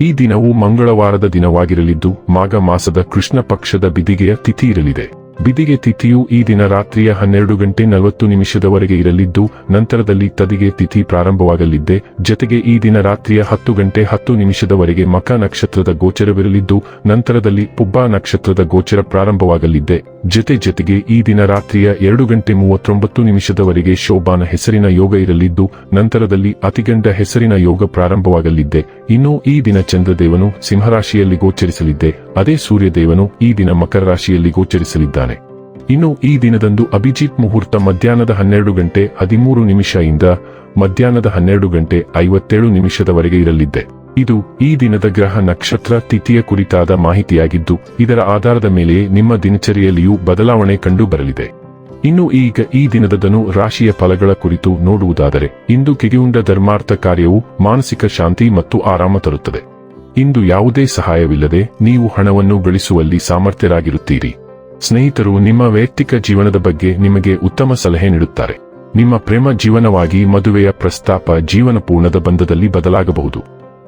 ಈ ದಿನವು ಮಂಗಳವಾರದ ದಿನವಾಗಿರಲಿದ್ದು ಮಾಘ ಮಾಸದ ಕೃಷ್ಣ ಪಕ್ಷದ ಬಿದಿಗೆಯ ತಿಥಿ ಇರಲಿದೆ. ಬಿದಿಗೆ ತಿಥಿಯು ಈ ದಿನ ರಾತ್ರಿಯ ಹನ್ನೆರಡು ಗಂಟೆ ನಲವತ್ತು ನಿಮಿಷದವರೆಗೆ ಇರಲಿದ್ದು, ನಂತರದಲ್ಲಿ ತದಿಗೆ ತಿಥಿ ಪ್ರಾರಂಭವಾಗಲಿದ್ದೆ. ಜತೆಗೆ ಈ ದಿನ ರಾತ್ರಿಯ ಹತ್ತು ಗಂಟೆ ಹತ್ತು ನಿಮಿಷದವರೆಗೆ ಮಕ ನಕ್ಷತ್ರದ ಗೋಚರವಿರಲಿದ್ದು, ನಂತರದಲ್ಲಿ ಪುಬ್ಬ ನಕ್ಷತ್ರದ ಗೋಚರ ಪ್ರಾರಂಭವಾಗಲಿದ್ದೆ. ಜತೆ ಜತೆಗೆ ಈ ದಿನ ರಾತ್ರಿಯ ಎರಡು ಗಂಟೆ ಮೂವತ್ತೊಂಬತ್ತು ನಿಮಿಷದವರೆಗೆ ಶೋಭಾನ ಹೆಸರಿನ ಯೋಗ ಇರಲಿದ್ದು, ನಂತರದಲ್ಲಿ ಅತಿಗಂಡ ಹೆಸರಿನ ಯೋಗ ಪ್ರಾರಂಭವಾಗಲಿದ್ದೆ. ಇನ್ನು ಈ ದಿನ ಚಂದ್ರದೇವನು ಸಿಂಹರಾಶಿಯಲ್ಲಿ ಗೋಚರಿಸಲಿದ್ದೆ. ಅದೇ ಸೂರ್ಯದೇವನು ಈ ದಿನ ಮಕರ ರಾಶಿಯಲ್ಲಿ ಗೋಚರಿಸಲಿದ್ದಾನೆ. ಇನ್ನು ಈ ದಿನದಂದು ಅಭಿಜಿತ್ ಮುಹೂರ್ತ ಮಧ್ಯಾಹ್ನದ ಹನ್ನೆರಡು ಗಂಟೆ ಹದಿಮೂರು ನಿಮಿಷದಿಂದ ಮಧ್ಯಾಹ್ನದ ಹನ್ನೆರಡು ಗಂಟೆ ಐವತ್ತೇಳು ನಿಮಿಷದವರೆಗೆ ಇರಲಿದ್ದೆ. ಇದು ಈ ದಿನದ ಗ್ರಹ ನಕ್ಷತ್ರ ತಿಥಿಯ ಕುರಿತಾದ ಮಾಹಿತಿಯಾಗಿದ್ದು, ಇದರ ಆಧಾರದ ಮೇಲೆಯೇ ನಿಮ್ಮ ದಿನಚರಿಯಲ್ಲಿಯೂ ಬದಲಾವಣೆ ಕಂಡು ಬರಲಿದೆ ಇನ್ನು ಈಗ ಈ ದಿನದದನು ರಾಶಿಯ ಫಲಗಳ ಕುರಿತು ನೋಡುವುದಾದರೆ, ಇಂದು ಕಿಗಿಯುಂಡ ಧರ್ಮಾರ್ಥ ಕಾರ್ಯವು ಮಾನಸಿಕ ಶಾಂತಿ ಮತ್ತು ಆರಾಮ ತರುತ್ತದೆ. ಇಂದು ಯಾವುದೇ ಸಹಾಯವಿಲ್ಲದೆ ನೀವು ಹಣವನ್ನು ಗಳಿಸುವಲ್ಲಿ ಸಾಮರ್ಥ್ಯರಾಗಿರುತ್ತೀರಿ. ಸ್ನೇಹಿತರು ನಿಮ್ಮ ವೈಯಕ್ತಿಕ ಜೀವನದ ಬಗ್ಗೆ ನಿಮಗೆ ಉತ್ತಮ ಸಲಹೆ ನೀಡುತ್ತಾರೆ. ನಿಮ್ಮ ಪ್ರೇಮ ಜೀವನವಾಗಿ ಮದುವೆಯ ಪ್ರಸ್ತಾಪ ಜೀವನ ಪೂರ್ಣದ ಬಂಧದಲ್ಲಿ ಬದಲಾಗಬಹುದು.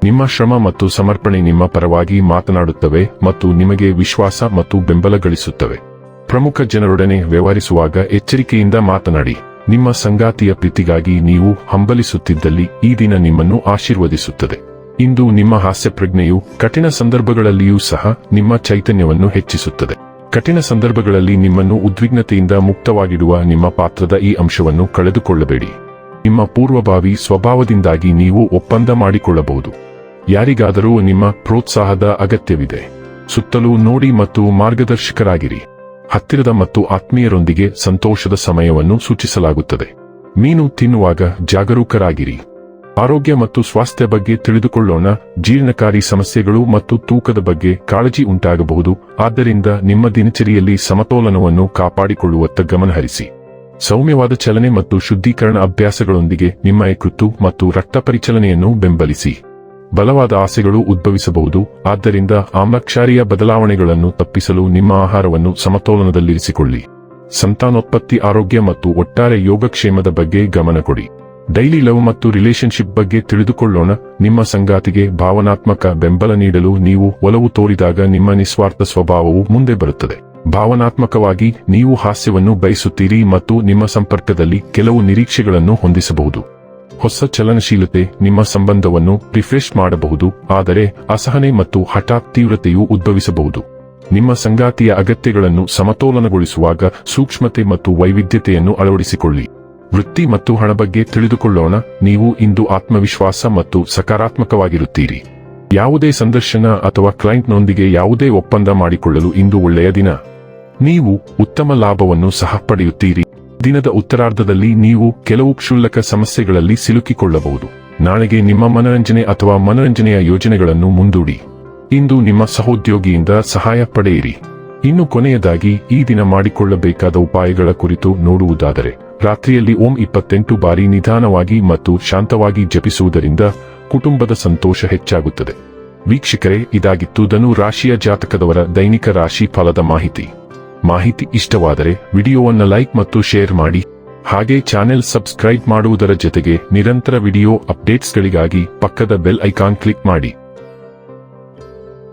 ನಿಮ್ಮ ಶ್ರಮ ಮತ್ತು ಸಮರ್ಪಣೆ ನಿಮ್ಮ ಪರವಾಗಿ ಮಾತನಾಡುತ್ತವೆ ಮತ್ತು ನಿಮಗೆ ವಿಶ್ವಾಸ ಮತ್ತು ಬೆಂಬಲ ಗಳಿಸುತ್ತವೆ. ಪ್ರಮುಖ ಜನರೊಡನೆ ವ್ಯವಹರಿಸುವಾಗ ಎಚ್ಚರಿಕೆಯಿಂದ ಮಾತನಾಡಿ. ನಿಮ್ಮ ಸಂಗಾತಿಯ ಪ್ರೀತಿಗಾಗಿ ನೀವು ಹಂಬಲಿಸುತ್ತಿದ್ದಲ್ಲಿ ಈ ದಿನ ನಿಮ್ಮನ್ನು ಆಶೀರ್ವದಿಸುತ್ತದೆ. ಇಂದು ನಿಮ್ಮ ಹಾಸ್ಯ ಪ್ರಜ್ಞೆಯು ಕಠಿಣ ಸಂದರ್ಭಗಳಲ್ಲಿಯೂ ಸಹ ನಿಮ್ಮ ಚೈತನ್ಯವನ್ನು ಹೆಚ್ಚಿಸುತ್ತದೆ. ಕಠಿಣ ಸಂದರ್ಭಗಳಲ್ಲಿ ನಿಮ್ಮನ್ನು ಉದ್ವಿಗ್ನತೆಯಿಂದ ಮುಕ್ತವಾಗಿಡುವ ನಿಮ್ಮ ಪಾತ್ರದ ಈ ಅಂಶವನ್ನು ಕಳೆದುಕೊಳ್ಳಬೇಡಿ. ನಿಮ್ಮ ಪೂರ್ವಭಾವಿ ಸ್ವಭಾವದಿಂದಾಗಿ ನೀವು ಒಪ್ಪಂದ ಮಾಡಿಕೊಳ್ಳಬಹುದು. ಯಾರಿಗಾದರೂ ನಿಮ್ಮ ಪ್ರೋತ್ಸಾಹದ ಅಗತ್ಯವಿದೆ. ಸುತ್ತಲೂ ನೋಡಿ ಮತ್ತು ಮಾರ್ಗದರ್ಶಕರಾಗಿರಿ. ಹತ್ತಿರದ ಮತ್ತು ಆತ್ಮೀಯರೊಂದಿಗೆ ಸಂತೋಷದ ಸಮಯವನ್ನು ಸೂಚಿಸಲಾಗುತ್ತದೆ. ಮೀನು ತಿನ್ನುವಾಗ ಜಾಗರೂಕರಾಗಿರಿ. ಆರೋಗ್ಯ ಮತ್ತು ಸ್ವಾಸ್ಥ್ಯ ಬಗ್ಗೆ ತಿಳಿದುಕೊಳ್ಳೋಣ, ಜೀರ್ಣಕಾರಿ ಸಮಸ್ಯೆಗಳು ಮತ್ತು ತೂಕದ ಬಗ್ಗೆ ಕಾಳಜಿ ಉಂಟಾಗಬಹುದು, ಆದ್ದರಿಂದ ನಿಮ್ಮ ದಿನಚರಿಯಲ್ಲಿ ಸಮತೋಲನವನ್ನು ಕಾಪಾಡಿಕೊಳ್ಳುವತ್ತ ಗಮನಹರಿಸಿ. ಸೌಮ್ಯವಾದ ಚಲನೆ ಮತ್ತು ಶುದ್ಧೀಕರಣ ಅಭ್ಯಾಸಗಳೊಂದಿಗೆ ನಿಮ್ಮ ಯಕೃತ್ತು ಮತ್ತು ರಕ್ತ ಪರಿಚಲನೆಯನ್ನು ಬೆಂಬಲಿಸಿ. ಬಲವಾದ ಆಸೆಗಳು ಉದ್ಭವಿಸಬಹುದು, ಆದ್ದರಿಂದ ಆಮ್ಲಕ್ಷಾರಿಯ ಬದಲಾವಣೆಗಳನ್ನು ತಪ್ಪಿಸಲು ನಿಮ್ಮ ಆಹಾರವನ್ನು ಸಮತೋಲನದಲ್ಲಿರಿಸಿಕೊಳ್ಳಿ. ಸಂತಾನೋತ್ಪತ್ತಿ, ಆರೋಗ್ಯ ಮತ್ತು ಒಟ್ಟಾರೆ ಯೋಗಕ್ಷೇಮದ ಬಗ್ಗೆ ಗಮನ ಕೊಡಿ. ಡೈಲಿ ಲವ್ ಮತ್ತು ರಿಲೇಶನ್ಶಿಪ್ ಬಗ್ಗೆ ತಿಳಿದುಕೊಳ್ಳೋಣ. ನಿಮ್ಮ ಸಂಗಾತಿಗೆ ಭಾವನಾತ್ಮಕ ಬೆಂಬಲ ನೀಡಲು ನೀವು ಒಲವು ತೋರಿದಾಗ ನಿಮ್ಮ ನಿಸ್ವಾರ್ಥ ಸ್ವಭಾವವು ಮುಂದೆ ಬರುತ್ತದೆ. ಭಾವನಾತ್ಮಕವಾಗಿ ನೀವು ಹಾಸ್ಯವನ್ನು ಬಯಸುತ್ತೀರಿ ಮತ್ತು ನಿಮ್ಮ ಸಂಪರ್ಕದಲ್ಲಿ ಕೆಲವು ನಿರೀಕ್ಷೆಗಳನ್ನು ಹೊಂದಿಸಬಹುದು. ಹೊಸ ಚಲನಶೀಲತೆ ನಿಮ್ಮ ಸಂಬಂಧವನ್ನು ರಿಫ್ರೆಶ್ ಮಾಡಬಹುದು, ಆದರೆ ಅಸಹನೆ ಮತ್ತು ಹಠಾತ್ ತೀವ್ರತೆಯು ಉದ್ಭವಿಸಬಹುದು. ನಿಮ್ಮ ಸಂಗಾತಿಯ ಅಗತ್ಯಗಳನ್ನು ಸಮತೋಲನಗೊಳಿಸುವಾಗ ಸೂಕ್ಷ್ಮತೆ ಮತ್ತು ವೈವಿಧ್ಯತೆಯನ್ನು ಅಳವಡಿಸಿಕೊಳ್ಳಿ. ವೃತ್ತಿ ಮತ್ತು ಹಣ ಬಗ್ಗೆ ತಿಳಿದುಕೊಳ್ಳೋಣ. ನೀವು ಇಂದು ಆತ್ಮವಿಶ್ವಾಸ ಮತ್ತು ಸಕಾರಾತ್ಮಕವಾಗಿರುತ್ತೀರಿ. ಯಾವುದೇ ಸಂದರ್ಶನ ಅಥವಾ ಕ್ಲೈಂಟ್ನೊಂದಿಗೆ ಯಾವುದೇ ಒಪ್ಪಂದ ಮಾಡಿಕೊಳ್ಳಲು ಇಂದು ಒಳ್ಳೆಯ ದಿನ. ನೀವು ಉತ್ತಮ ಲಾಭವನ್ನು ಸಹ ಪಡೆಯುತ್ತೀರಿ. ದಿನದ ಉತ್ತರಾರ್ಧದಲ್ಲಿ ನೀವು ಕೆಲವು ಕ್ಷುಲ್ಲಕ ಸಮಸ್ಯೆಗಳಲ್ಲಿ ಸಿಲುಕಿಕೊಳ್ಳಬಹುದು. ನಾಳೆಗೆ ನಿಮ್ಮ ಮನರಂಜನೆ ಅಥವಾ ಮನರಂಜನೆಯ ಯೋಜನೆಗಳನ್ನು ಮುಂದೂಡಿ. ಇಂದು ನಿಮ್ಮ ಸಹೋದ್ಯೋಗಿಯಿಂದ ಸಹಾಯ ಪಡೆಯಿರಿ. ಇನ್ನು ಕೊನೆಯದಾಗಿ ಈ ದಿನ ಮಾಡಿಕೊಳ್ಳಬೇಕಾದ ಉಪಾಯಗಳ ಕುರಿತು ನೋಡುವುದಾದರೆ ರಾತ್ರಿಯಲ್ಲಿ ಓಂ ಇಪ್ಪತ್ತೆಂಟು ಬಾರಿ ನಿಧಾನವಾಗಿ ಮತ್ತು ಶಾಂತವಾಗಿ ಜಪಿಸುವುದರಿಂದ ಕುಟುಂಬದ ಸಂತೋಷ ಹೆಚ್ಚಾಗುತ್ತದೆ. ವೀಕ್ಷಕರೇ, ಇದಾಗಿತ್ತು ಧನು ರಾಶಿಯ ಜಾತಕದವರ ದೈನಿಕ ರಾಶಿ ಫಲದ ಮಾಹಿತಿ. ಮಾಹಿತಿ ಇಷ್ಟವಾದರೆ ವಿಡಿಯೋವನ್ನು ಲೈಕ್ ಮತ್ತು ಶೇರ್ ಮಾಡಿ. ಹಾಗೆ ಚಾನೆಲ್ ಸಬ್ಸ್ಕ್ರೈಬ್ ಮಾಡುವುದರ ಜೊತೆಗೆ ನಿರಂತರ ವಿಡಿಯೋ ಅಪ್ಡೇಟ್ಸ್ಗಳಿಗಾಗಿ ಪಕ್ಕದ ಬೆಲ್ ಐಕಾನ್ ಕ್ಲಿಕ್ ಮಾಡಿ.